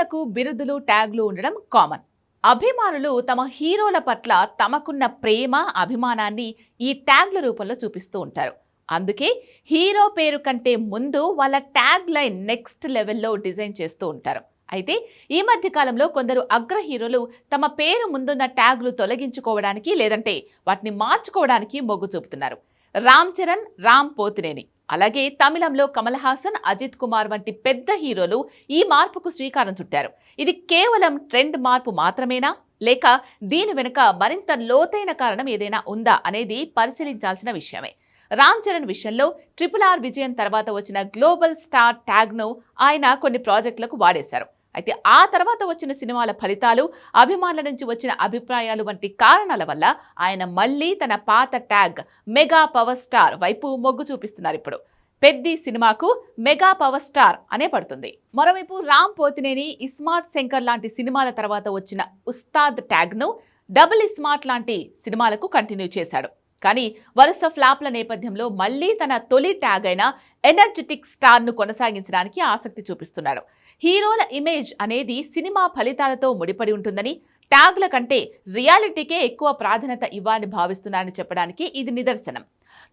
హీరోలకు బిరుదులు ట్యాగ్లు ఉండడం కామన్. అభిమానులు తమ హీరోల పట్ల తమకున్న ప్రేమ అభిమానాన్ని ఈ ట్యాగ్ల రూపంలో చూపిస్తూ ఉంటారు. అందుకే హీరో పేరు కంటే ముందు వాళ్ళ ట్యాగ్ లైన్ నెక్స్ట్ లెవెల్లో డిజైన్ చేస్తూ ఉంటారు. అయితే ఈ మధ్య కాలంలో కొందరు అగ్ర హీరోలు తమ పేరు ముందున్న ట్యాగ్లు తొలగించుకోవడానికి లేదంటే వాటిని మార్చుకోవడానికి మొగ్గు చూపుతున్నారు. రామ్ చరణ్ రామ్ పోతినేని. అలాగే తమిళంలో కమల్ హాసన్ అజిత్ కుమార్ వంటి పెద్ద హీరోలు ఈ మార్పుకు శ్రీకారం చుట్టారు. ఇది కేవలం ట్రెండ్ మార్పు మాత్రమేనా? లేక దీని వెనుక మరింత లోతైన కారణం ఏదైనా ఉందా అనేది పరిశీలించాల్సిన విషయమే. రామ్ చరణ్ విషయంలో ట్రిపుల్ ఆర్ విజయం తర్వాత వచ్చిన గ్లోబల్ స్టార్ ట్యాగ్ను ఆయన కొన్ని ప్రాజెక్టులకు వాడేశారు. అయితే ఆ తర్వాత వచ్చిన సినిమాల ఫలితాలు అభిమానుల నుంచి వచ్చిన అభిప్రాయాలు వంటి కారణాల వల్ల ఆయన మళ్ళీ తన పాత ట్యాగ్ మెగా పవర్ స్టార్ వైపు మొగ్గు చూపిస్తున్నారు ఇప్పుడు. పెద్ది సినిమాకు మెగా పవర్ స్టార్ అనే పడుతుంది. మరోవైపు రామ్ పోతినేని ఇస్మార్ట్ శంకర్ లాంటి సినిమాల తర్వాత వచ్చిన ఉస్తాద్ ట్యాగ్ను డబుల్ ఇస్మార్ట్ లాంటి సినిమాలకు కంటిన్యూ చేశాడు. కానీ వరుస ఫ్లాప్ల నేపథ్యంలో మళ్ళీ తన తొలి ట్యాగ్ అయిన ఎనర్జెటిక్ స్టార్ను కొనసాగించడానికి ఆసక్తి చూపిస్తున్నాడు. హీరోల ఇమేజ్ అనేది సినిమా ఫలితాలతో ముడిపడి ఉంటుందని ట్యాగ్ల కంటే రియాలిటీకే ఎక్కువ ప్రాధాన్యత ఇవ్వాలని భావిస్తున్నారని చెప్పడానికి ఇది నిదర్శనం.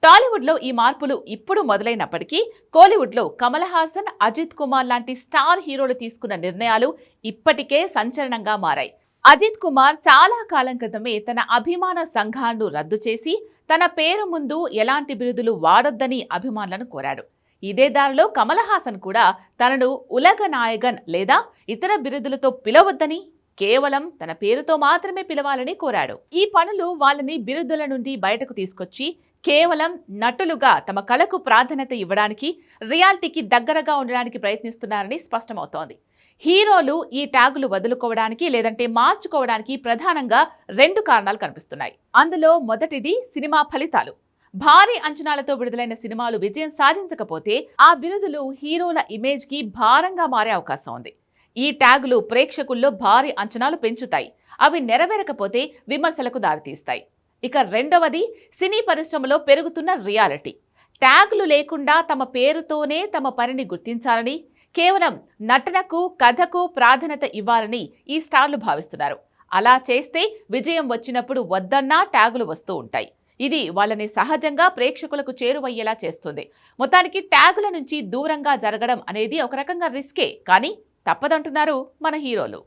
టాలీవుడ్లో ఈ మార్పులు ఇప్పుడు మొదలైనప్పటికీ కోలీవుడ్లో కమల్ హాసన్ అజిత్ కుమార్ లాంటి స్టార్ హీరోలు తీసుకున్న నిర్ణయాలు ఇప్పటికే సంచలనంగా మారాయి. అజిత్ కుమార్ చాలా కాలం క్రితమే తన అభిమాన సంఘాలను రద్దు చేసి తన పేరు ముందు ఎలాంటి బిరుదులు వాడొద్దని అభిమానులను కోరాడు. ఇదే దారిలో కమల్ హాసన్ కూడా తనను ఉలగ నాయగన్ లేదా ఇతర బిరుదులతో పిలవద్దని కేవలం తన పేరుతో మాత్రమే పిలవాలని కోరాడు. ఈ పనులు వాళ్ళని బిరుదుల నుండి బయటకు తీసుకొచ్చి కేవలం నటులుగా తమ కళకు ప్రాధాన్యత ఇవ్వడానికి రియాలిటీకి దగ్గరగా ఉండడానికి ప్రయత్నిస్తున్నారని స్పష్టమవుతోంది. హీరోలు ఈ ట్యాగులు వదులుకోవడానికి లేదంటే మార్చుకోవడానికి ప్రధానంగా రెండు కారణాలు కనిపిస్తున్నాయి. అందులో మొదటిది సినిమా ఫలితాలు. భారీ అంచనాలతో విడుదలైన సినిమాలు విజయం సాధించకపోతే ఆ బిరుదులు హీరోల ఇమేజ్కి భారంగా మారే అవకాశం ఉంది. ఈ ట్యాగులు ప్రేక్షకుల్లో భారీ అంచనాలు పెంచుతాయి. అవి నెరవేరకపోతే విమర్శలకు దారితీస్తాయి. ఇక రెండవది సినీ పరిశ్రమలో పెరుగుతున్న రియాలిటీ. ట్యాగులు లేకుండా తమ పేరుతోనే తమ పనిని గుర్తించాలని కేవలం నటనకు కథకు ప్రాధాన్యత ఇవ్వాలని ఈ స్టార్లు భావిస్తున్నారు. అలా చేస్తే విజయం వచ్చినప్పుడు వద్దన్నా ట్యాగులు వస్తూ ఉంటాయి. ఇది వాళ్ళని సహజంగా ప్రేక్షకులకు చేరువయ్యేలా చేస్తుంది. మొత్తానికి ట్యాగుల నుంచి దూరంగా జరగడం అనేది ఒక రకంగా రిస్కే కానీ తప్పదంటున్నారు మన హీరోలు.